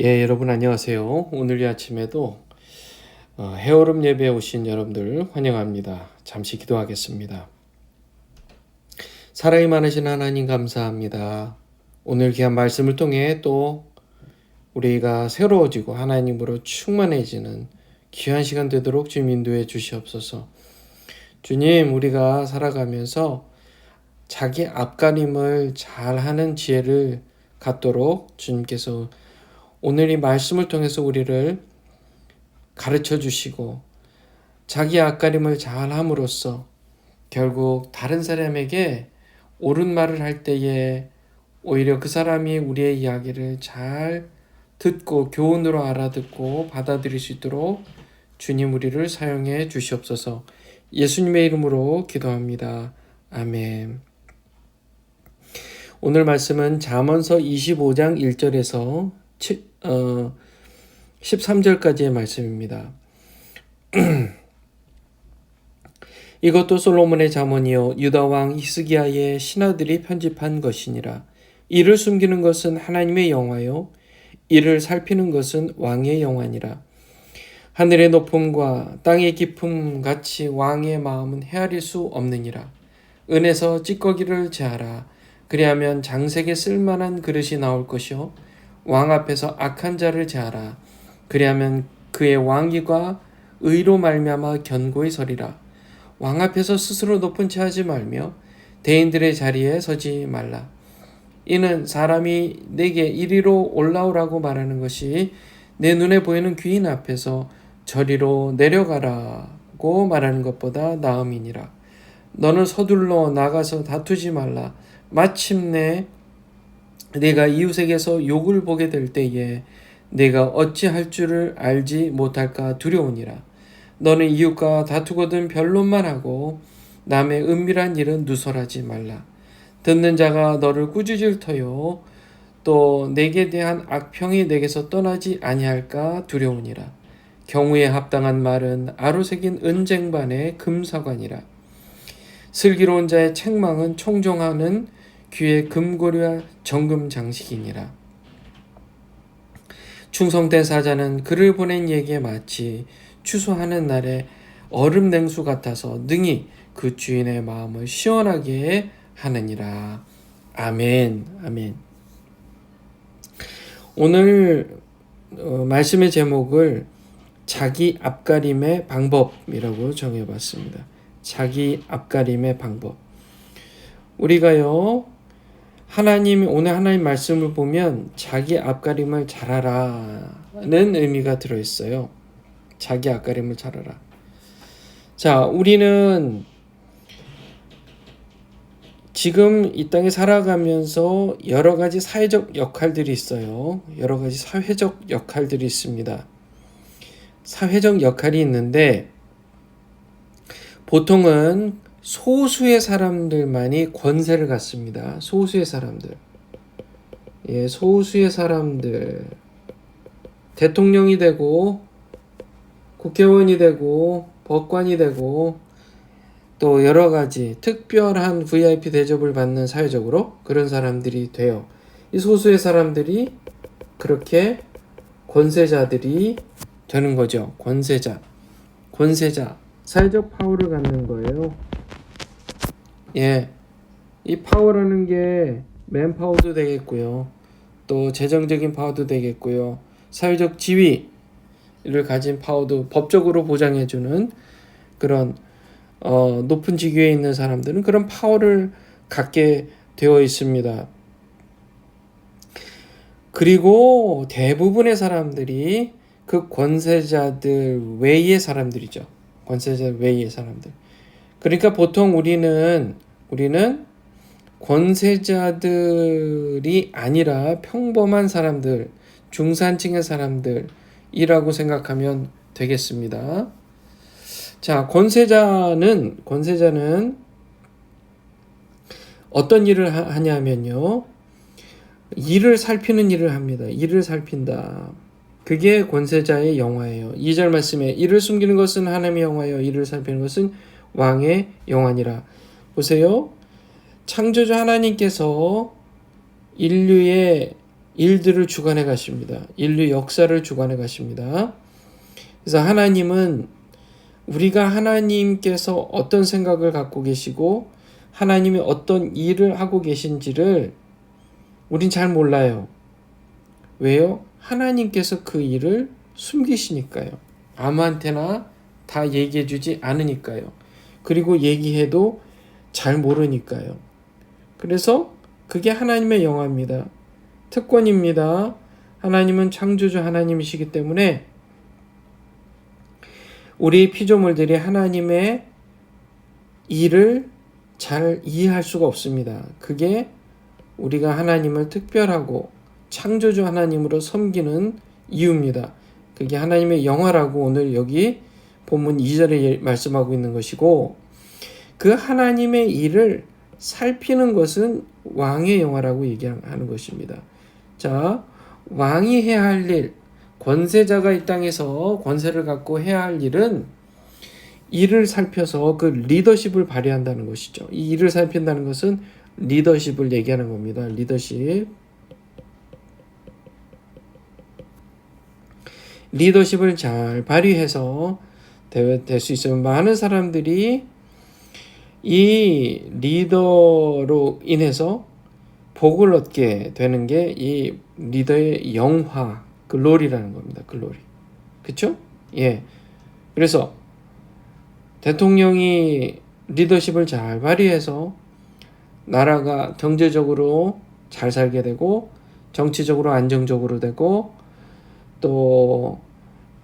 예, 여러분 안녕하세요. 오늘 이 아침에도 어, 해오름 예배에 오신 여러분들 환영합니다. 잠시 기도하겠습니다. 사랑이 많으신 하나님 감사합니다. 오늘 귀한 말씀을 통해 또 우리가 새로워지고 하나님으로 충만해지는 귀한 시간 되도록 주님 인도해 주시옵소서. 주님, 우리가 살아가면서 자기 앞가림을 잘 하는 지혜를 갖도록 주님께서 오늘 이 말씀을 통해서 우리를 가르쳐 주시고 자기 앞가림을 잘 함으로써 결국 다른 사람에게 옳은 말을 할 때에 오히려 그 사람이 우리의 이야기를 잘 듣고 교훈으로 알아듣고 받아들일 수 있도록 주님 우리를 사용해 주시옵소서 예수님의 이름으로 기도합니다. 아멘. 오늘 말씀은 잠언서 25장 1절에서 7, 어, 13절까지의 말씀입니다. 이것도 솔로몬의 잠언이요 유다 왕 히스기야의 신하들이 편집한 것이니라. 이를 숨기는 것은 하나님의 영화요 이를 살피는 것은 왕의 영화니라. 하늘의 높음과 땅의 깊음 같이 왕의 마음은 헤아릴 수 없느니라. 은에서 찌꺼기를 제하라. 그리하면 장색에 쓸만한 그릇이 나올 것이요 왕 앞에서 악한 자를 제하라. 그리하면 그의 왕위가 의로 말미암아 견고히 서리라. 왕 앞에서 스스로 높은 채 하지 말며 대인들의 자리에 서지 말라. 이는 사람이 내게 이리로 올라오라고 말하는 것이 내 눈에 보이는 귀인 앞에서 저리로 내려가라고 말하는 것보다 나음이니라. 너는 서둘러 나가서 다투지 말라. 마침내 내가 이웃에게서 욕을 보게 될 때에 내가 어찌할 줄을 알지 못할까 두려우니라. 너는 이웃과 다투거든 변론만 하고 남의 은밀한 일은 누설하지 말라. 듣는 자가 너를 꾸짖을 터요. 또 내게 대한 악평이 내게서 떠나지 아니할까 두려우니라. 경우에 합당한 말은 아로새긴 은쟁반의 금사관이라. 슬기로운 자의 책망은 총종하는 귀에 금고리와 정금 장식이니라. 충성된 사자는 그를 보낸 얘기에 마치 추수하는 날에 얼음 냉수 같아서 능히 그 주인의 마음을 시원하게 하느니라. 아멘. 아멘. 오늘 어, 말씀의 제목을 자기 앞가림의 방법이라고 정해봤습니다. 자기 앞가림의 방법. 우리가요, 하나님, 오늘 하나님 말씀을 보면 자기 앞가림을 잘하라는 의미가 들어 있어요. 자기 앞가림을 잘하라. 자, 우리는 지금 이 땅에 살아가면서 여러 가지 사회적 역할들이 있어요. 여러 가지 사회적 역할들이 있습니다. 사회적 역할이 있는데 보통은 소수의 사람들만이 권세를 갖습니다. 소수의 사람들. 예, 소수의 사람들. 대통령이 되고, 국회의원이 되고, 법관이 되고, 또 여러 가지 특별한 VIP 대접을 받는 사회적으로 그런 사람들이 돼요. 이 소수의 사람들이 그렇게 권세자들이 되는 거죠. 권세자. 권세자. 사회적 파워를 갖는 거예요. 예. 이 파워라는 게 맨파워도 되겠고요. 또 재정적인 파워도 되겠고요. 사회적 지위를 가진 파워도 법적으로 보장해주는 그런 어, 높은 직위에 있는 사람들은 그런 파워를 갖게 되어 있습니다. 그리고 대부분의 사람들이 그 권세자들 외의 사람들이죠. 권세자 외의 사람들. 그러니까 보통 우리는 우리는 권세자들이 아니라 평범한 사람들, 중산층의 사람들이라고 생각하면 되겠습니다. 자, 권세자는 권세자는 어떤 일을 하냐면요. 일을 살피는 일을 합니다. 일을 살핀다. 그게 권세자의 영화예요. 2절 말씀에 일을 숨기는 것은 하나님의 영화요 일을 살피는 것은 왕의 영화니라. 보세요. 창조주 하나님께서 인류의 일들을 주관해 가십니다. 인류 역사를 주관해 가십니다. 그래서 하나님은 우리가 하나님께서 어떤 생각을 갖고 계시고 하나님이 어떤 일을 하고 계신지를 우린 잘 몰라요. 왜요? 하나님께서 그 일을 숨기시니까요. 아무한테나 다 얘기해 주지 않으니까요. 그리고 얘기해도 잘 모르니까요. 그래서 그게 하나님의 영화입니다. 특권입니다. 하나님은 창조주 하나님이시기 때문에 우리 피조물들이 하나님의 일을 잘 이해할 수가 없습니다. 그게 우리가 하나님을 특별하고 창조주 하나님으로 섬기는 이유입니다. 그게 하나님의 영화라고 오늘 여기 본문 2절에 말씀하고 있는 것이고 그 하나님의 일을 살피는 것은 왕의 영화라고 얘기하는 것입니다. 자, 왕이 해야 할 일, 권세자가 이 땅에서 권세를 갖고 해야 할 일은 일을 살펴서 그 리더십을 발휘한다는 것이죠. 이 일을 살핀다는 것은 리더십을 얘기하는 겁니다. 리더십. 리더십을 잘 발휘해서 될 수 있으면 많은 사람들이 이 리더로 인해서 복을 얻게 되는 게 이 리더의 영화, 글로리라는 겁니다. 글로리. 그쵸? 예. 그래서 대통령이 리더십을 잘 발휘해서 나라가 경제적으로 잘 살게 되고 정치적으로 안정적으로 되고 또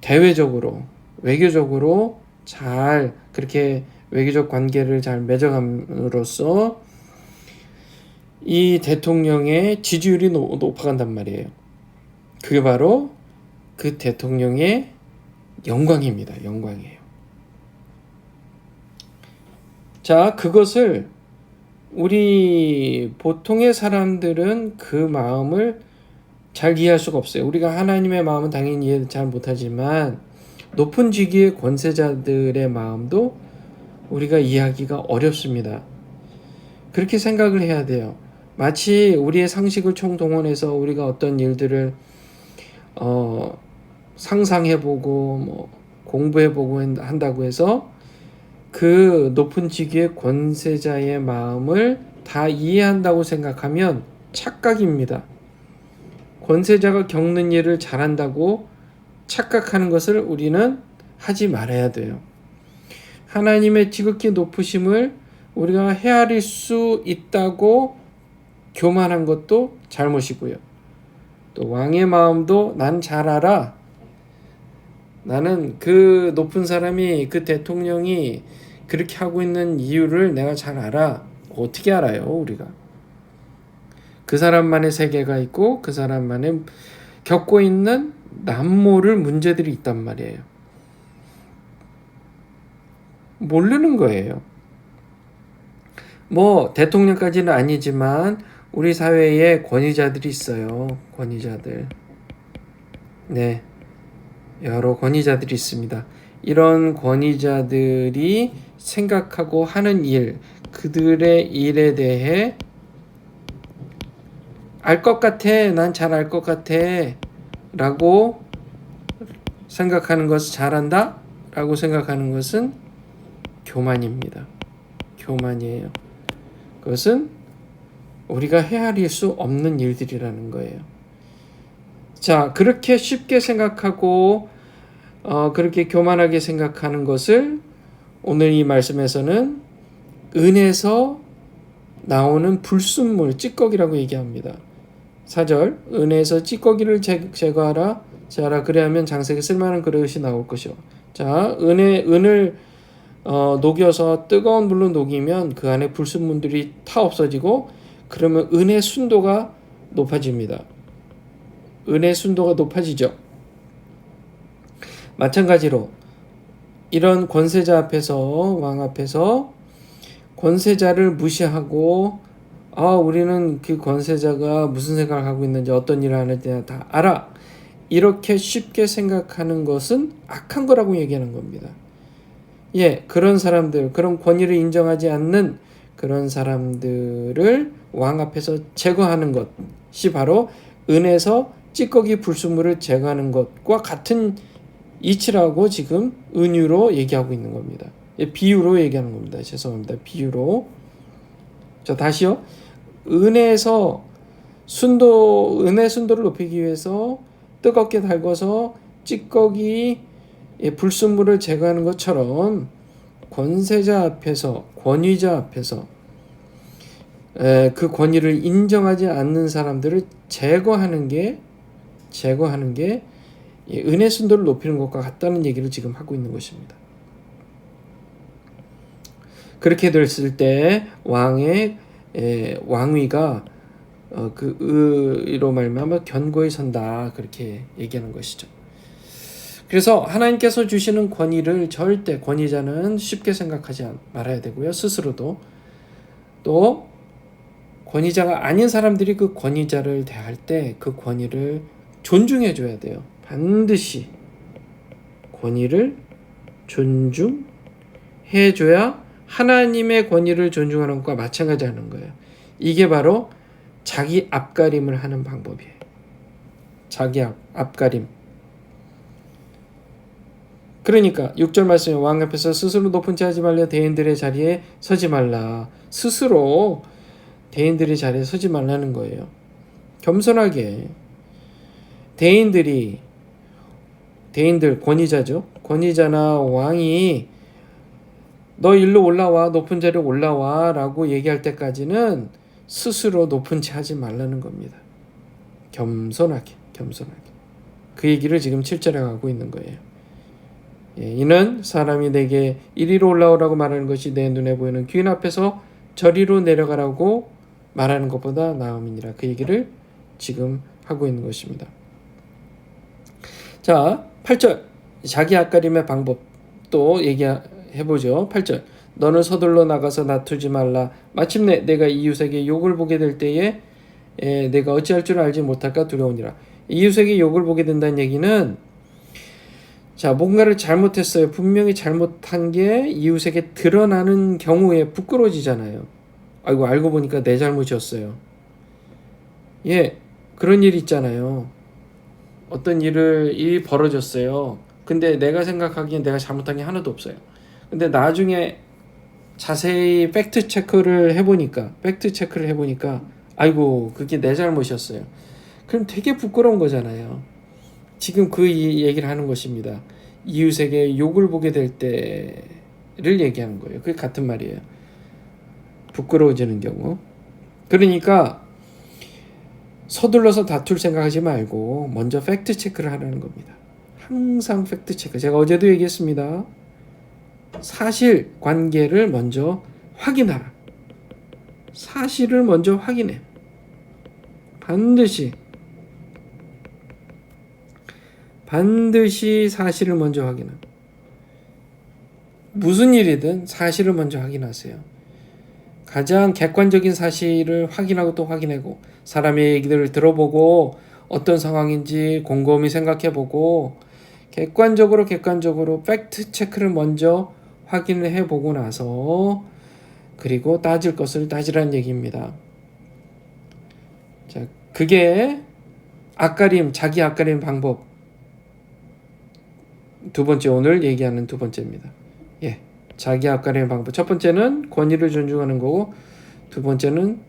대외적으로 외교적으로 잘 그렇게 외교적 관계를 잘 맺어감으로써 이 대통령의 지지율이 높아간단 말이에요. 그게 바로 그 대통령의 영광입니다. 영광이에요. 자, 그것을 우리 보통의 사람들은 그 마음을 잘 이해할 수가 없어요. 우리가 하나님의 마음은 당연히 이해 잘 못하지만 높은 직위의 권세자들의 마음도 우리가 이해하기가 어렵습니다. 그렇게 생각을 해야 돼요. 마치 우리의 상식을 총동원해서 우리가 어떤 일들을 어, 상상해보고 뭐 공부해보고 한다고 해서 그 높은 직위의 권세자의 마음을 다 이해한다고 생각하면 착각입니다. 권세자가 겪는 일을 잘한다고 착각하는 것을 우리는 하지 말아야 돼요. 하나님의 지극히 높으심을 우리가 헤아릴 수 있다고 교만한 것도 잘못이고요. 또 왕의 마음도 난 잘 알아. 나는 그 높은 사람이 그 대통령이 그렇게 하고 있는 이유를 내가 잘 알아. 어떻게 알아요, 우리가? 그 사람만의 세계가 있고 그 사람만의 겪고 있는 남모를 문제들이 있단 말이에요. 모르는 거예요. 뭐 대통령까지는 아니지만 우리 사회에 권위자들이 있어요. 권위자들. 네. 여러 권위자들이 있습니다. 이런 권위자들이 생각하고 하는 일, 그들의 일에 대해 알 것 같아. 난 잘 알 것 같아. 라고 생각하는 것을 잘한다? 라고 생각하는 것은 교만입니다. 교만이에요. 그것은 우리가 헤아릴 수 없는 일들이라는 거예요. 자, 그렇게 쉽게 생각하고, 어, 그렇게 교만하게 생각하는 것을 오늘 이 말씀에서는 은에서 나오는 불순물, 찌꺼기라고 얘기합니다. 4절 은에서 찌꺼기를 제거하라 자라 그래야면 장색에 쓸만한 그릇이 나올 것이요. 자 은에 은을 어, 녹여서 뜨거운 물로 녹이면 그 안에 불순물들이 타 없어지고 그러면 은의 순도가 높아집니다. 은의 순도가 높아지죠. 마찬가지로 이런 권세자 앞에서 왕 앞에서 권세자를 무시하고 아 우리는 그 권세자가 무슨 생각을 하고 있는지 어떤 일을 하는지 다 알아 이렇게 쉽게 생각하는 것은 악한 거라고 얘기하는 겁니다. 예, 그런 사람들, 그런 권위를 인정하지 않는 그런 사람들을 왕 앞에서 제거하는 것이 바로 은에서 찌꺼기 불순물을 제거하는 것과 같은 이치라고 지금 은유로 얘기하고 있는 겁니다. 예, 비유로 얘기하는 겁니다. 죄송합니다. 비유로. 자, 다시요. 은에서 순도 은의 순도를 높이기 위해서 뜨겁게 달궈서 찌꺼기 예, 불순물을 제거하는 것처럼 권세자 앞에서 권위자 앞에서 에, 그 권위를 인정하지 않는 사람들을 제거하는 게 제거하는 게이 은혜 순도를 높이는 것과 같다는 얘기를 지금 하고 있는 것입니다. 그렇게 됐을 때 왕의 에, 왕위가 어, 그 의로 말미암아 견고히 선다 그렇게 얘기하는 것이죠. 그래서 하나님께서 주시는 권위를 절대 권위자는 쉽게 생각하지 말아야 되고요. 스스로도 또 권위자가 아닌 사람들이 그 권위자를 대할 때 그 권위를 존중해 줘야 돼요. 반드시 권위를 존중해 줘야 하나님의 권위를 존중하는 것과 마찬가지하는 거예요. 이게 바로 자기 앞가림을 하는 방법이에요. 자기 앞, 앞가림. 그러니까 6절 말씀에 왕 앞에서 스스로 높은 채 하지 말려 대인들의 자리에 서지 말라. 스스로 대인들의 자리에 서지 말라는 거예요. 겸손하게 대인들이 대인들 권위자죠. 권위자나 왕이 너 일로 올라와 높은 자리로 올라와 라고 얘기할 때까지는 스스로 높은 채 하지 말라는 겁니다. 겸손하게 겸손하게 그 얘기를 지금 7절에 하고 있는 거예요. 예, 이는 사람이 내게 이리로 올라오라고 말하는 것이 내 눈에 보이는 귀인 앞에서 저리로 내려가라고 말하는 것보다 나음이니라. 그 얘기를 지금 하고 있는 것입니다. 자, 8절. 자기 앞가림의 방법 또 얘기 해 보죠. 8절. 너는 서둘러 나가서 다투지 말라. 마침내 내가 이웃에게 욕을 보게 될 때에 에, 내가 어찌할 줄 알지 못할까 두려우니라. 이웃에게 욕을 보게 된다는 얘기는 자, 뭔가를 잘못했어요. 분명히 잘못한 게 이웃에게 드러나는 경우에 부끄러워지잖아요. 아이고, 알고 보니까 내 잘못이었어요. 예, 그런 일 있잖아요. 어떤 일을, 일이 벌어졌어요. 근데 내가 생각하기엔 내가 잘못한 게 하나도 없어요. 근데 나중에 자세히 팩트 체크를 해보니까, 팩트 체크를 해보니까, 아이고, 그게 내 잘못이었어요. 그럼 되게 부끄러운 거잖아요. 지금 그 얘기를 하는 것입니다. 이웃에게 욕을 보게 될 때를 얘기하는 거예요. 그게 같은 말이에요. 부끄러워지는 경우. 그러니까 서둘러서 다툴 생각하지 말고 먼저 팩트 체크를 하라는 겁니다. 항상 팩트 체크. 제가 어제도 얘기했습니다. 사실 관계를 먼저 확인하라. 사실을 먼저 확인해. 반드시 반드시 사실을 먼저 확인합 무슨 일이든 사실을 먼저 확인하세요. 가장 객관적인 사실을 확인하고 또 확인하고 사람의 얘기들을 들어보고 어떤 상황인지 곰곰이 생각해보고 객관적으로 객관적으로 팩트 체크를 먼저 확인을 해보고 나서 그리고 따질 것을 따지라는 얘기입니다. 자, 그게 앞가림, 자기 앞가림 방법. 두 번째 오늘 얘기하는 두 번째입니다. 예. 자기 앞가림의 방법. 첫 번째는 권위를 존중하는 거고 두 번째는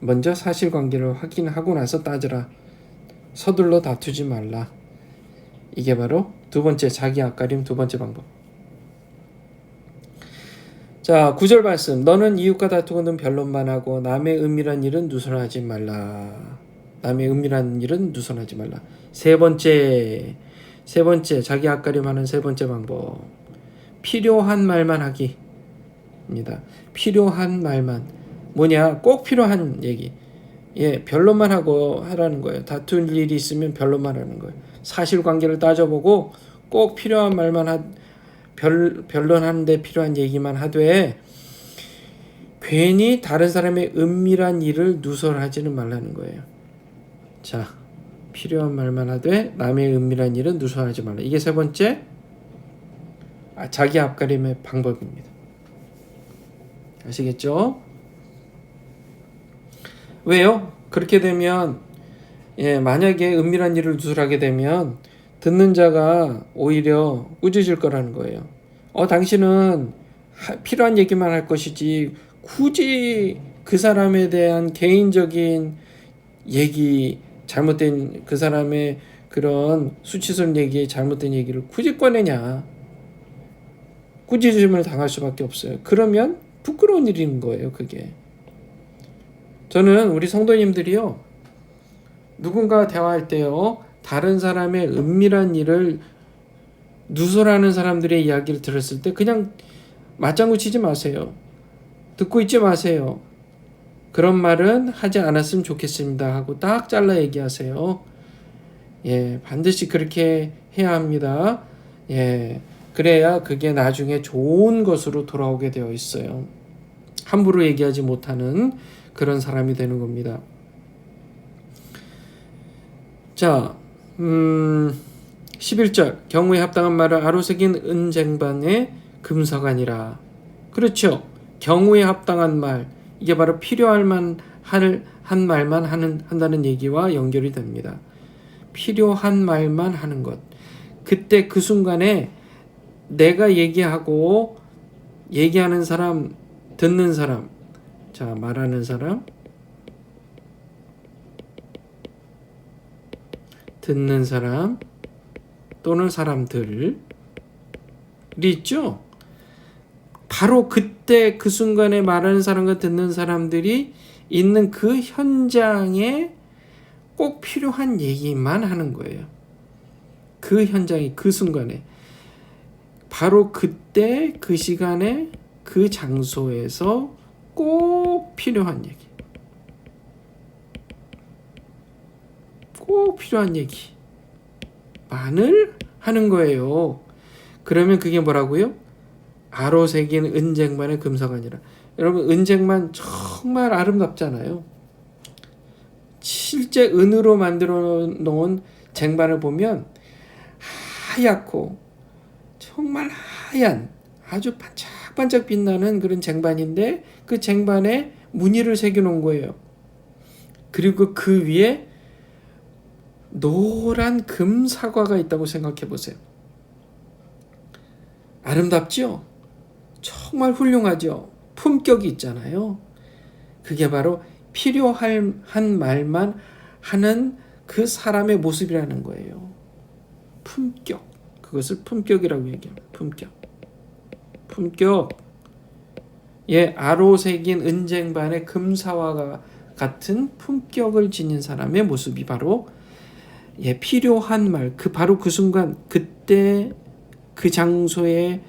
먼저 사실관계를 확인하고 나서 따져라. 서둘러 다투지 말라. 이게 바로 두 번째 자기 앞가림 두 번째 방법. 자, 구절 말씀. 너는 이웃과 다투고는 변론만 하고 남의 은밀한 일은 누설하지 말라. 남의 은밀한 일은 누설하지 말라. 세 번째 세 번째, 자기 앞가림하는 세 번째 방법. 필요한 말만 하기입니다. 필요한 말만. 뭐냐? 꼭 필요한 얘기. 예, 변론만 하고 하라는 거예요. 다툴 일이 있으면 변론만 하는 거예요. 사실관계를 따져보고 꼭 필요한 말만 하, 변, 변론하는데 필요한 얘기만 하되 괜히 다른 사람의 은밀한 일을 누설하지는 말라는 거예요. 자, 필요한 말만 하되 남의 은밀한 일은 누설하지 말라. 이게 세 번째 아, 자기 앞가림의 방법입니다. 아시겠죠? 왜요? 그렇게 되면 예, 만약에 은밀한 일을 누설하게 되면 듣는 자가 오히려 꾸짖을 거라는 거예요. 어, 당신은 하- 필요한 얘기만 할 것이지 굳이 그 사람에 대한 개인적인 얘기, 잘못된 그 사람의 그런 수치스러운 얘기, 잘못된 얘기를 굳이 꺼내냐. 꾸짖음을 당할 수밖에 없어요. 그러면 부끄러운 일인 거예요, 그게. 저는 우리 성도님들이요, 누군가 대화할 때요, 다른 사람의 은밀한 일을 누설하는 사람들의 이야기를 들었을 때 그냥 맞장구 치지 마세요. 듣고 있지 마세요. 그런 말은 하지 않았으면 좋겠습니다 하고 딱 잘라 얘기하세요. 예, 반드시 그렇게 해야 합니다. 예, 그래야 그게 나중에 좋은 것으로 돌아오게 되어 있어요. 함부로 얘기하지 못하는 그런 사람이 되는 겁니다. 자, 음, 11절 경우에 합당한 말을 아로 새긴 은쟁반의 금서관이라. 그렇죠. 경우에 합당한 말 이게 바로 필요할 만한 한 말만 하는 한다는 얘기와 연결이 됩니다. 필요한 말만 하는 것. 그때 그 순간에 내가 얘기하고 얘기하는 사람, 듣는 사람, 자 말하는 사람, 듣는 사람 또는 사람들이 있죠. 바로 그때 그 순간에 말하는 사람과 듣는 사람들이 있는 그 현장에 꼭 필요한 얘기만 하는 거예요. 그 현장이 그 순간에 바로 그때 그 시간에 그 장소에서 꼭 필요한 얘기. 꼭 필요한 얘기만을 하는 거예요. 그러면 그게 뭐라고요? 아로 새긴 은쟁반의 금서관이라. 여러분 은쟁반 정말 아름답잖아요. 실제 은으로 만들어 놓은 쟁반을 보면 하얗고 정말 하얀 아주 반짝반짝 빛나는 그런 쟁반인데 그 쟁반에 무늬를 새겨 놓은 거예요. 그리고 그 위에 노란 금 사과가 있다고 생각해 보세요. 아름답죠? 정말 훌륭하죠? 품격이 있잖아요. 그게 바로 필요할 한 말만 하는 그 사람의 모습이라는 거예요. 품격. 그것을 품격이라고 얘기합니다. 품격. 품격. 예, 아로 새긴 은쟁반의 금사와 같은 품격을 지닌 사람의 모습이 바로 예, 필요한 말, 그 바로 그 순간 그때 그 장소에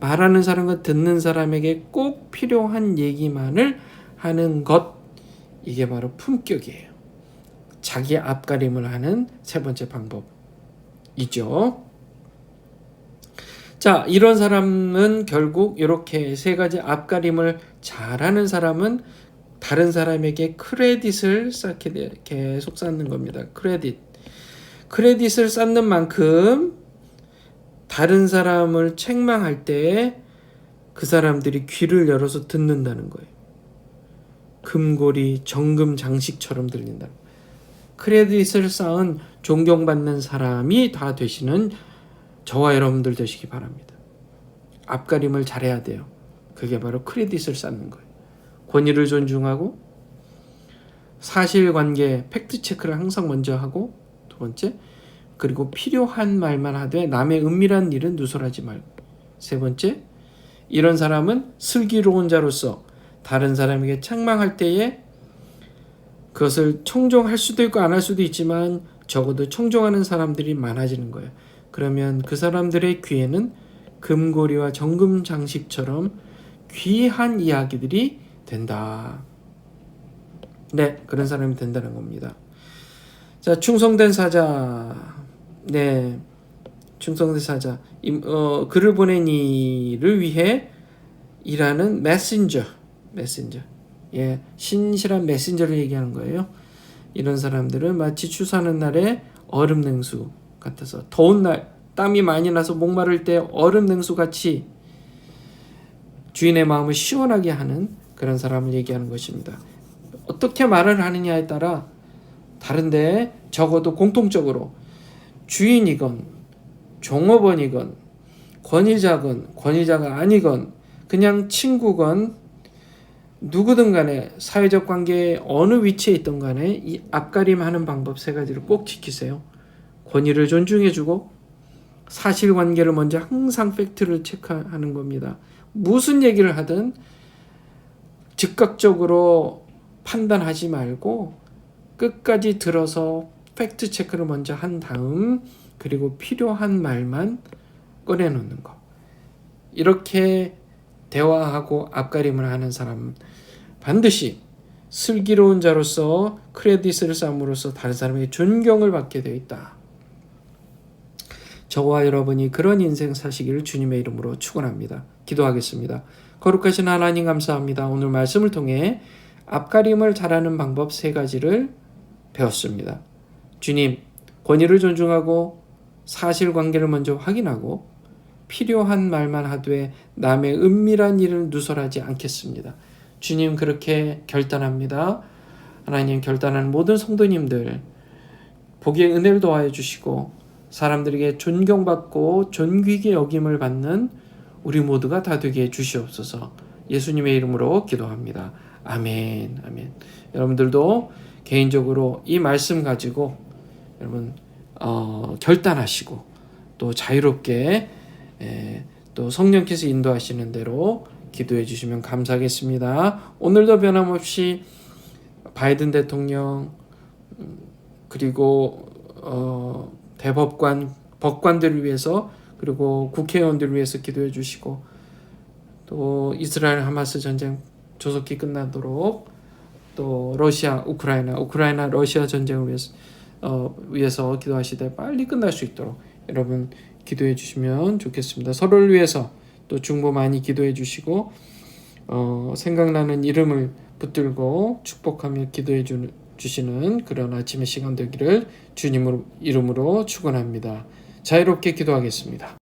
말하는 사람과 듣는 사람에게 꼭 필요한 얘기만을 하는 것 이게 바로 품격이에요. 자기 앞가림을 하는 세 번째 방법이죠. 자, 이런 사람은 결국 이렇게 세 가지 앞가림을 잘하는 사람은 다른 사람에게 크레딧을 쌓게 돼 계속 쌓는 겁니다. 크레딧. 크레딧을 쌓는 만큼 다른 사람을 책망할 때 그 사람들이 귀를 열어서 듣는다는 거예요. 금고리 정금 장식처럼 들린다. 크레딧을 쌓은 존경받는 사람이 다 되시는 저와 여러분들 되시기 바랍니다. 앞가림을 잘해야 돼요. 그게 바로 크레딧을 쌓는 거예요. 권위를 존중하고 사실관계 팩트 체크를 항상 먼저 하고 두 번째 그리고 필요한 말만 하되 남의 은밀한 일은 누설하지 말고 세 번째 이런 사람은 슬기로운 자로서 다른 사람에게 책망할 때에 그것을 청종할 수도 있고 안 할 수도 있지만 적어도 청종하는 사람들이 많아지는 거예요. 그러면 그 사람들의 귀에는 금고리와 정금 장식처럼 귀한 이야기들이 된다. 네, 그런 사람이 된다는 겁니다. 자, 충성된 사자. 네, 충성된 사자. 임, 어, 글을 보낸 이를 위해 일하는 메신저. 메신저. 예, 신실한 메신저를 얘기하는 거예요. 이런 사람들은 마치 추수하는 날에 얼음 냉수 같아서 더운 날 땀이 많이 나서 목마를 때 얼음 냉수 같이 주인의 마음을 시원하게 하는 그런 사람을 얘기하는 것입니다. 어떻게 말을 하느냐에 따라 다른데 적어도 공통적으로 주인이건 종업원이건 권위자건 권위자가 아니건 그냥 친구건 누구든 간에 사회적 관계에 어느 위치에 있던 간에 이 앞가림하는 방법 세 가지를 꼭 지키세요. 권위를 존중해주고 사실관계를 먼저 항상 팩트를 체크하는 겁니다. 무슨 얘기를 하든 즉각적으로 판단하지 말고 끝까지 들어서 팩트 체크를 먼저 한 다음 그리고 필요한 말만 꺼내놓는 거. 이렇게 대화하고 앞가림을 하는 사람은 반드시 슬기로운 자로서 크레딧을 쌓음으로써 다른 사람에게 존경을 받게 되어 있다. 저와 여러분이 그런 인생 사시기를 주님의 이름으로 축원합니다. 기도하겠습니다. 거룩하신 하나님 감사합니다. 오늘 말씀을 통해 앞가림을 잘하는 방법 세 가지를 배웠습니다. 주님, 권위를 존중하고 사실관계를 먼저 확인하고 필요한 말만 하되 남의 은밀한 일을 누설하지 않겠습니다. 주님 그렇게 결단합니다. 하나님 결단하는 모든 성도님들 복의 은혜를 더하여 주시고 사람들에게 존경받고 존귀게 여김을 받는 우리 모두가 다 되게 해 주시옵소서. 예수님의 이름으로 기도합니다. 아멘. 아멘. 여러분들도 개인적으로 이 말씀 가지고 여러분 어, 결단하시고 또 자유롭게 에, 또 성령께서 인도하시는 대로 기도해 주시면 감사하겠습니다. 오늘도 변함없이 바이든 대통령 음, 그리고 어, 대법관 법관들을 위해서 그리고 국회의원들을 위해서 기도해 주시고 또 이스라엘 하마스 전쟁 조속히 끝나도록 또 러시아 우크라이나 우크라이나 러시아 전쟁을 위해서 어, 위해서 기도하시되 빨리 끝날 수 있도록 여러분 기도해 주시면 좋겠습니다. 서로를 위해서 또 중보 많이 기도해 주시고 어, 생각나는 이름을 붙들고 축복하며 기도해 주, 주시는 그런 아침의 시간 되기를 주님 이름으로 축원합니다. 자유롭게 기도하겠습니다.